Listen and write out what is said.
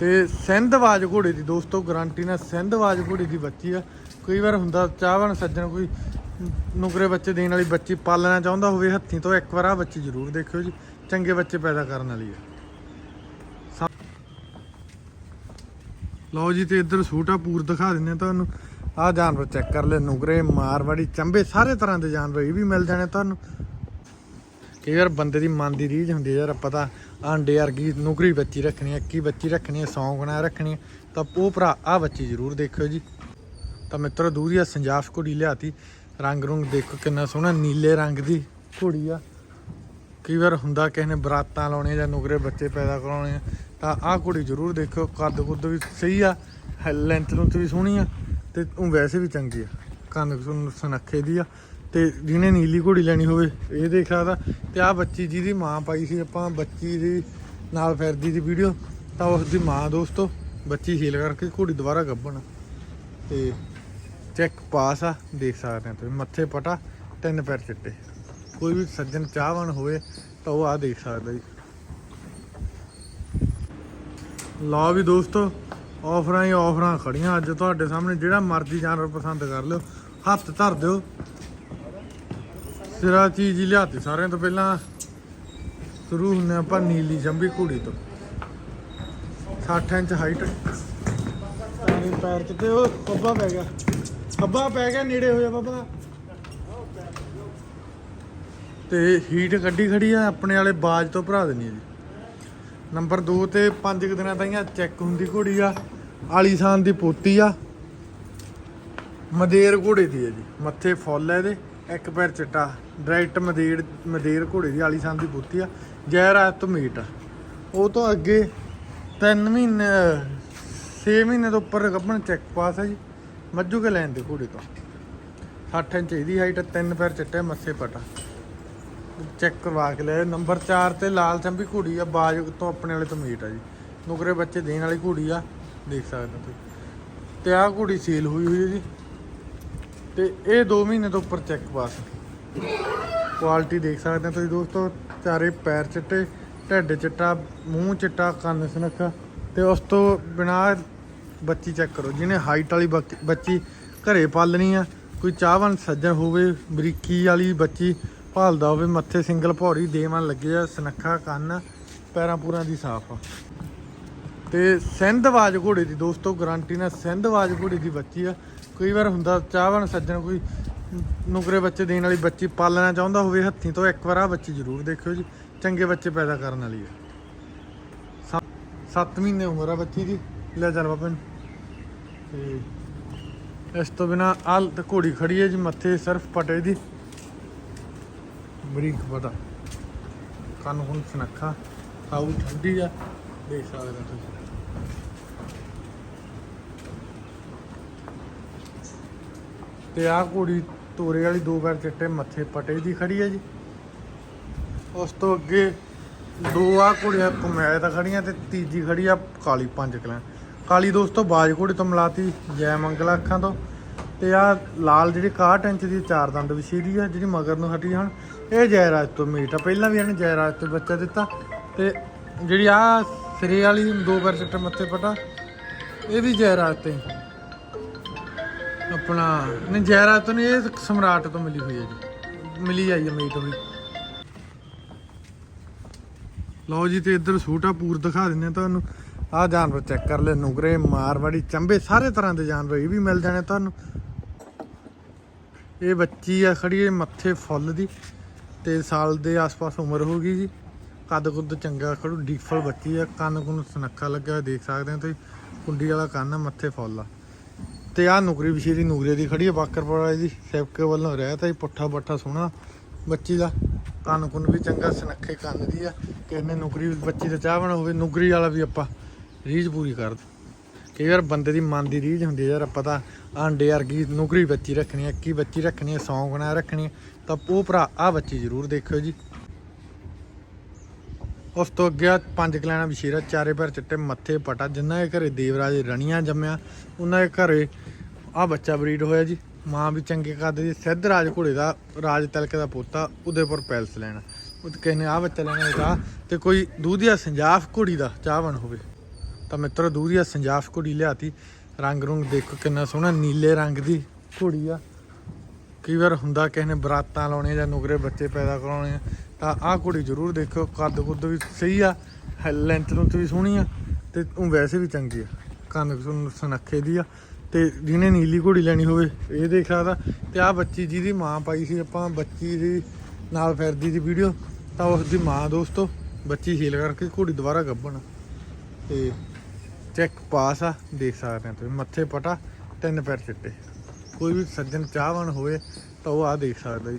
ਤੇ ਸਿੰਧਵਾਜ ਘੋੜੇ ਦੀ, ਦੋਸਤੋ ਗਾਰੰਟੀ ਨਾਲ ਸਿੰਧਵਾਜ ਘੋੜੇ ਦੀ ਬੱਚੀ ਆ। ਕਈ ਵਾਰ ਹੁੰਦਾ ਚਾਹਵਣ ਸੱਜਣ ਕੋਈ ਨੁਕਰੇ ਬੱਚੇ ਦੇਣ ਵਾਲੀ ਬੱਚੀ ਪਾਲਣਾ ਚਾਹੁੰਦਾ ਹੋਵੇ ਹੱਥੀਂ ਤੋਂ, ਇੱਕ ਵਾਰ ਆ ਬੱਚੀ ਜ਼ਰੂਰ ਦੇਖਿਓ ਜੀ, ਚੰਗੇ ਬੱਚੇ ਪੈਦਾ ਕਰਨ ਵਾਲੀ ਆ। ਲਓ ਜੀ, ਤੇ ਇੱਧਰ ਛੋਟਾ ਪੂਰ ਦਿਖਾ ਦਿੰਦੇ ਆ ਤੁਹਾਨੂੰ। ਆਹ ਜਾਨਵਰ ਚੈੱਕ ਕਰ ਲੈ ਨੁਕਰੇ, ਮਾਰਵਾੜੀ, ਚੰਬੇ, ਸਾਰੇ ਤਰ੍ਹਾਂ ਦੇ ਜਾਨਵਰ, ਇਹ ਵੀ ਮਿਲ ਜਾਣੇ ਤੁਹਾਨੂੰ। ਕਈ ਵਾਰ ਬੰਦੇ ਦੀ ਮਨ ਦੀ ਰੀਝ ਹੁੰਦੀ ਹੈ ਯਾਰ ਪਤਾ ਆਂਡੇ ਵਰਗੀ ਨੁਕਰੀ ਬੱਚੀ ਰੱਖਣੀ ਹੈ, ਕੀ ਬੱਚੀ ਰੱਖਣੀ ਹੈ ਸੌਂਗਣਾ ਰੱਖਣੀ ਹੈ। ਤਾਂ ਉਹ ਭਰਾ ਆ ਬੱਚੀ ਜ਼ਰੂਰ ਦੇਖਿਓ ਜੀ। ਤਾਂ ਮਿੱਤਰੋ ਦੂਰੀਆ ਸੰਜਾਫ ਘੋੜੀ ਲਿਆਤੀ। ਰੰਗ ਰੁੰਗ ਦੇਖੋ ਕਿੰਨਾ ਸੋਹਣਾ, ਨੀਲੇ ਰੰਗ ਦੀ ਘੋੜੀ ਆ। ਕਈ ਵਾਰ ਹੁੰਦਾ ਕਿਸੇ ਨੇ ਬਰਾਤਾਂ ਲਾਉਣੀਆਂ ਜਾਂ ਨੁਕਰੇ ਬੱਚੇ ਪੈਦਾ ਕਰਾਉਣੇ ਆ। ਤਾਂ ਆਹ ਘੋੜੀ ਜ਼ਰੂਰ ਦੇਖਿਓ, ਕੱਦ ਕੁੱਦ ਵੀ ਸਹੀ ਆ ਲੈਂਥ ਨੂੰ ਵੀ ਸੋਹਣੀ ਆ, ਤੇ ਉਹ ਵੈਸੇ ਵੀ ਚੰਗੀ ਆ। ਕੰਨ ਸੁਣ ਸੁਨੱਖੇ ਦੀ ਆ। ਤੇ ਜਿਹਨੇ ਨੀਲੀ ਘੋੜੀ ਲੈਣੀ ਹੋਵੇ, ਇਹ ਦੇਖ ਸਕਦਾ। ਤੇ ਆਹ ਬੱਚੀ ਜਿਹਦੀ ਮਾਂ ਪਾਈ ਸੀ, ਆਪਾਂ ਬੱਚੀ ਦੀ ਨਾਲ ਫਿਰਦੀ ਦੀ ਵੀਡੀਓ ਤਾਂ ਉਸ ਦੀ ਮਾਂ ਦੋਸਤੋ, ਬੱਚੀ ਹੀਲ ਕਰਕੇ ਘੋੜੀ ਦੁਬਾਰਾ ਗੱਭਣ। ਤੇ ਚੈੱਕ ਪਾਸ ਆ, ਦੇਖ ਸਕਦੇ ਹੋ ਤੁਸੀਂ, ਮੱਥੇ ਪਟਾ, ਤਿੰਨ ਪੈਰ ਚਿੱਟੇ। ਕੋਈ ਵੀ ਸੱਜਣ ਚਾਹਵਾਨ ਹੋਵੇ, ਤਾਂ ਉਹ ਆ ਦੇਖ ਸਕਦਾ ਜੀ। ਲਓ ਵੀ ਦੋਸਤੋ ਆਫਰਾਂ ਹੀ ਆਫਰਾਂ ਖੜੀਆਂ ਅੱਜ ਤੁਹਾਡੇ ਸਾਹਮਣੇ। ਜਿਹੜਾ ਮਰਜ਼ੀ ਜਾਨਵਰ ਪਸੰਦ ਕਰ ਲਿਓ, ਹੱਥ ਧਰ ਦਿਓ। ਸਿਰਾ ਚੀਜ਼ ਹੀ ਲਿਆਤੀ ਸਾਰਿਆਂ ਤੋਂ ਪਹਿਲਾਂ। ਸ਼ੁਰੂ ਹੁੰਨੇ ਆਪਾਂ ਨੀਲੀ ਜੰਬੀ ਘੋੜੀ ਤੋਂ। 60 ਇੰਚ ਹਾਈਟ ਪਾਣੀ ਪੈਰ ਚ ਤੇ ਉਹ ਖੱਬਾ ਪੈ ਗਿਆ। ਖੱਬਾ ਪੈ ਗਿਆ, ਨੇੜੇ ਹੋ ਜਾ ਬਾਬਾ। ਤੇ ਹੀਟ ਕੱਢੀ ਖੜੀ ਆ, ਆਪਣੇ ਵਾਲੇ ਬਾਜ ਤੋਂ ਭਰਾ ਦੇਣੀ ਆ ਜੀ। ਨੰਬਰ 2 ਤੇ 5 ਦਿਨਾਂ ਤਾਈਆਂ ਚੈੱਕ ਹੁੰਦੀ ਘੋੜੀ ਆ। ਆਲੀਸ਼ਾਨ ਦੀ ਪੋਤੀ ਆ। ਮਦੇਰ ਘੋੜੇ ਦੀ ਹੈ ਜੀ। ਮੱਥੇ ਫੁੱਲ ਹੈ ਇਹਦੇ। ਇੱਕ ਪੈਰ ਚਿੱਟਾ, ਡਾਇਰੈਕਟ ਮਦੇਰ ਮਦੇਰ ਘੋੜੇ ਦੀ ਆਲੀ ਆਲੀਸ਼ਾਨ ਦੀ ਪੋਤੀ ਆ ਜੈ ਰਾਤ ਤੋਂ ਮੀਟ ਆ। ਉਹ ਤੋਂ ਅੱਗੇ 3 ਮਹੀਨੇ 6 ਮਹੀਨੇ ਤੋਂ ਉੱਪਰ ਗੱਭਣ ਚੈੱਕ ਪਾਸ ਹੈ ਜੀ, ਮੱਝੂ ਕੇ ਲੈਣ ਦੇ ਘੋੜੇ ਤੋਂ। 60 ਇੰਚ ਇਹਦੀ ਹਾਈਟ ਤਿੰਨ ਪੈਰ ਚਿੱਟੇ, ਮੱਥੇ ਪਟਾ ਚੈੱਕ ਕਰਵਾ ਕੇ ਲੈ ਨੰਬਰ 4 ਤੇ ਲਾਲ ਚੰਬੀ ਘੋੜੀ ਆ ਬਾਜ ਤੋਂ ਆਪਣੇ ਵਾਲੇ ਤੋਂ ਮੀਟ ਆ ਜੀ। ਨੁਕਰੇ ਬੱਚੇ ਦੇਣ ਵਾਲੀ ਘੋੜੀ ਆ, ਦੇਖ ਸਕਦੇ ਹੋ ਤੁਸੀਂ। ਤੇ ਆਹ ਘੋੜੀ ਸੇਲ ਹੋਈ ਹੋਈ ਹੈ ਜੀ। ਤੇ ਇਹ 2 ਮਹੀਨੇ ਤੋਂ ਉੱਪਰ ਚੈੱਕ ਪਾਸ ਕੁਆਲਿਟੀ ਦੇਖ ਸਕਦੇ ਹੋ ਤੁਸੀਂ ਦੋਸਤੋ, ਚਾਰੇ ਪੈਰ ਚਿੱਟੇ, ਢਿੱਡ ਚਿੱਟਾ, ਮੂੰਹ ਚਿੱਟਾ, ਕੰਨ ਸੁਨੱਖਾ ਤੇ ਉਸ ਤੋਂ ਬਿਨਾ ਬੱਚੀ ਚੈੱਕ ਕਰੋ। ਜਿਹਨੇ ਹਾਈਟ ਵਾਲੀ ਬੱਕ- ਬੱਚੀ ਘਰੇ ਪਾਲਣੀ ਆ, ਕੋਈ ਚਾਹਵਾਨ ਸੱਜਣ ਹੋਵੇ, ਬਰੀਕੀ ਵਾਲੀ ਬੱਚੀ ਭਾਲਦਾ ਹੋਵੇ, ਮੱਥੇ ਸਿੰਗਲ ਭੌਰੀ ਦੇਵਨ ਲੱਗੇ ਆ, ਸੁਨੱਖਾ, ਕੰਨ, ਪੈਰਾਂ ਪੂਰਾਂ ਦੀ ਸਾਫ਼ ਆ। ਤੇ ਸਿੰਧਵਾਜ ਘੋੜੇ ਦੀ ਦੋਸਤੋ ਗਾਰੰਟੀ ਨਾਲ ਸਿੰਧ ਆਵਾਜ਼ ਘੋੜੇ ਦੀ ਬੱਚੀ ਆ। ਕਈ ਵਾਰ ਹੁੰਦਾ ਚਾਹਵਾਨ ਸੱਜਣ ਕੋਈ ਨੁਕਰੇ ਬੱਚੇ ਦੇਣ ਵਾਲੀ ਬੱਚੀ ਪਾਲਣਾ ਚਾਹੁੰਦਾ ਹੋਵੇ ਹੱਥੀਂ ਤੋਂ, ਇੱਕ ਵਾਰ ਆ ਬੱਚੀ ਜ਼ਰੂਰ ਦੇਖਿਓ ਜੀ, ਚੰਗੇ ਬੱਚੇ ਪੈਦਾ ਕਰਨ ਵਾਲੀ ਆ। 7 ਮਹੀਨੇ ਉਮਰ ਆ ਬੱਚੀ ਦੀ, ਲੈ ਚੱਲ ਬਾਬਾ ਨੂੰ। ਤੇ ਇਸ ਤੋਂ ਬਿਨਾ ਆ ਘੋੜੀ ਖੜੀ ਹੈ ਜੀ, ਮੱਥੇ ਸਿਰਫ ਪਟੇ ਦੀ। ਬਰੀਕ ਪਤਾ। ਕੰਨ ਹੁਣ ਸੁਨੱਖਾ ਆਉ ਠੰਡੀ ਆ, ਦੇਖ ਸਕਦੇ ਤੁਸੀਂ। ਤੇ ਆਹ ਘੋੜੀ ਤੋਰੇ ਵਾਲੀ ਦੋ ਪੈਰ ਚਿੱਟੇ ਮੱਥੇ ਪਟੇ ਦੀ ਖੜੀ ਹੈ ਜੀ। ਉਸ ਤੋਂ ਅੱਗੇ ਦੋ ਆ ਘੋੜੀਆਂ ਕੁਮੈਲ ਤਾਂ ਖੜੀਆਂ ਤੇ ਤੀਜੀ ਖੜੀ ਆ ਕਾਲੀ ਪੰਜ ਕਲਾਂ ਕਾਲੀ ਦੋਸਤੋ ਬਾਜ ਤੋਂ ਮਿਲਾਤੀ ਜੈ ਮੰਗਲਾ ਅੱਖਾਂ ਤੋਂ। ਤੇ ਆ ਲਾਲ ਜਿਹੜੀ 61 ਇੰਚ ਦੀ ਚਾਰ ਦੰਦ ਵਿਸ਼ੇਰੀ ਆ, ਜਿਹੜੀ ਮਗਰ ਨੂੰ ਹਟੀ ਹੁਣ। ਇਹ ਜੈਰਾਜ ਤੋਂ ਮੀਟ ਆ, ਪਹਿਲਾਂ ਵੀ ਇਹਨੇ ਜੈਰਾਜ ਤੋਂ ਬੱਚਾ ਦਿੱਤਾ। ਤੇ ਜਿਹੜੀ ਆ ਸਿਰੇ ਵਾਲੀ ਦੋ ਪੈਰ ਚਿੱਟੇ ਮੱਥੇ ਪਟਾ, ਇਹ ਵੀ ਜੈਰਾਜ ਤੇ ਆਪਣਾ, ਨਹੀਂ ਜੈਰਾਜ ਤੋਂ ਨਹੀਂ, ਇਹ ਸਮਰਾਟ ਤੋਂ ਮਿਲੀ ਹੋਈ ਹੈ ਜੀ। ਮਿਲੀ ਆਈ ਹੈ ਤੋਂ ਵੀ। ਲਓ ਜੀ, ਤੇ ਇੱਧਰ ਛੋਟਾ ਪੂਰ ਦਿਖਾ ਦਿੰਦੇ ਆ ਤੁਹਾਨੂੰ। ਆਹ ਜਾਨਵਰ ਚੈੱਕ ਕਰ ਲੈ, ਨੁਗਰੇ ਮਾਰਵਾੜੀ ਚੰਬੇ, ਸਾਰੇ ਤਰ੍ਹਾਂ ਦੇ ਜਾਨਵਰ ਇਹ ਵੀ ਮਿਲ ਜਾਣੇ ਤੁਹਾਨੂੰ। ਇਹ ਬੱਚੀ ਆ ਖੜੀ, ਇਹ ਮੱਥੇ ਫੁੱਲ ਦੀ, ਤੇ ਸਾਲ ਦੇ ਆਸ-ਪਾਸ ਉਮਰ ਹੋ ਗਈ ਜੀ। ਕੱਦ ਕੁੱਦ ਚੰਗਾ ਖੜੂ, ਡੀਫਲ ਬੱਚੀ ਆ ਕੰਨ ਕੁੰਨ ਸੁਨੱਖਾ ਲੱਗਾ ਦੇਖ ਸਕਦੇ ਹੋ ਤੁਸੀਂ। ਕੁੰਡੀ ਵਾਲਾ ਕੰਨ ਆ, ਮੱਥੇ ਫੁੱਲ ਆ। ਤੇ ਆ ਨੁਕਰੀ ਵਿਸ਼ੇਰੀ ਨੁਗਰੇ ਦੀ ਖੜੀ ਹੈ ਬਾਕਰਪੁਰਾ ਦੀ, ਸੇਵਕੇ ਵੱਲੋਂ ਰਹਿ ਤਾਂ ਜੀ ਪੁੱਠਾ ਬੱਠਾ ਸੋਹਣਾ ਬੱਚੀ ਦਾ। ਕੰਨ ਕੁੰਨ ਵੀ ਚੰਗਾ, ਸੁਨੱਖੇ ਕੰਨ ਦੀ ਆ। ਕਿਸੇ ਨੇ ਨੁਕਰੀ, ਬੱਚੀ ਦਾ ਚਾਹਵਣ ਹੋਵੇ, ਨੁਕਰੀ ਵਾਲਾ ਵੀ ਆਪਾਂ ਰੀਝ ਪੂਰੀ ਕਰ ਕਿ ਯਾਰ ਬੰਦੇ ਦੀ ਮਨ ਦੀ ਰੀਝ ਹੁੰਦੀ ਯਾਰ ਆਪਾਂ ਤਾਂ ਆਂਡੇ ਵਰਗੀ ਨੁਕਰੀ ਬੱਚੀ ਰੱਖਣੀ ਹੈ ਕੀ ਬੱਚੀ ਰੱਖਣੀ ਹੈ ਸੌਂਗਣਾ ਰੱਖਣੀ ਹੈ ਤਾਂ ਉਹ ਭਰਾ ਆ ਬੱਚੀ ਜ਼ਰੂਰ ਦੇਖਿਓ ਜੀ। ਉਸ ਤੋਂ ਅੱਗੇ ਪੰਜ ਕਲੈਣਾ ਵਿਸ਼ੇਰਾ ਚਾਰੇ ਪੈਰ ਚਿੱਟੇ, ਮੱਥੇ ਪਟਾ, ਜਿੰਨਾ ਦੇ ਘਰੇ ਦੇਵਰਾਜ ਰਣੀਆਂ ਜੰਮਿਆ, ਉਹਨਾਂ ਦੇ ਘਰੇ ਆ ਬੱਚਾ ਬਰੀਡ ਹੋਇਆ ਜੀ। ਮਾਂ ਵੀ ਚੰਗੇ ਕਰਦੇ ਜੀ ਸਿੱਧ ਰਾਜ ਘੋੜੇ ਦਾ, ਰਾਜ ਤਿਲਕ ਦਾ ਪੋਤਾ ਉਦੇਪੁਰ ਪੈਲਸ ਲੈਣਾ। ਉਹ ਕਿਸੇ ਨੇ ਆ ਬੱਚਾ ਲੈਣਾ ਹੋਇਆ ਤੇ ਕੋਈ ਦੂਧੀਆ ਸੰਜਾਫ ਘੋੜੀ ਦਾ ਚਾਹਵਣ ਹੋਵੇ। ਤਾਂ ਮਿੱਤਰੋ ਦੂਰੀਆ ਸੰਜਾਫ ਘੋੜੀ ਲਿਆਤੀ। ਰੰਗ ਰੁੰਗ ਦੇਖੋ ਕਿੰਨਾ ਸੋਹਣਾ, ਨੀਲੇ ਰੰਗ ਦੀ ਘੋੜੀ ਆ। ਕਈ ਵਾਰ ਹੁੰਦਾ ਕਿਸੇ ਨੇ ਬਰਾਤਾਂ ਲਾਉਣੇ ਜਾਂ ਨੁਕਰੇ ਬੱਚੇ ਪੈਦਾ ਕਰਾਉਣੇ ਆ, ਤਾਂ ਆਹ ਘੋੜੀ ਜ਼ਰੂਰ ਦੇਖੋ, ਕੱਦ ਕੁੱਦ ਵੀ ਸਹੀ ਆ ਲੈਂਥ ਨੂੰ ਵੀ ਸੋਹਣੀ ਆ, ਤੇ ਉਹ ਵੈਸੇ ਵੀ ਚੰਗੀ ਆ, ਕੰਨ ਸੁਣ ਸੁਨੱਖੇ ਦੀ ਆ, ਤੇ ਜਿਹਨੇ ਨੀਲੀ ਘੋੜੀ ਲੈਣੀ ਹੋਵੇ, ਇਹ ਦੇਖ ਸਕਦਾ। ਤੇ ਆਹ ਬੱਚੀ ਜਿਹਦੀ ਮਾਂ ਪਾਈ ਸੀ ਆਪਾਂ, ਬੱਚੀ ਦੀ ਨਾਲ ਫਿਰਦੀ ਦੀ ਵੀਡੀਓ ਤਾਂ ਉਸ ਦੀ ਮਾਂ ਦੋਸਤੋ, ਬੱਚੀ ਹੀਲ ਕਰਕੇ ਘੋੜੀ ਦੁਬਾਰਾ ਗੱਭਣ। ਤੇ ਚੈੱਕ ਪਾਸ ਆ, ਦੇਖ ਸਕਦੇ ਆ ਤੁਸੀਂ, ਮੱਥੇ ਪਟਾ, ਤਿੰਨ ਪੈਰ ਚਿੱਟੇ। ਕੋਈ ਵੀ ਸੱਜਣ ਚਾਹਵਾਨ ਹੋਵੇ ਤਾਂ ਉਹ ਆ ਦੇਖ ਸਕਦਾ ਜੀ।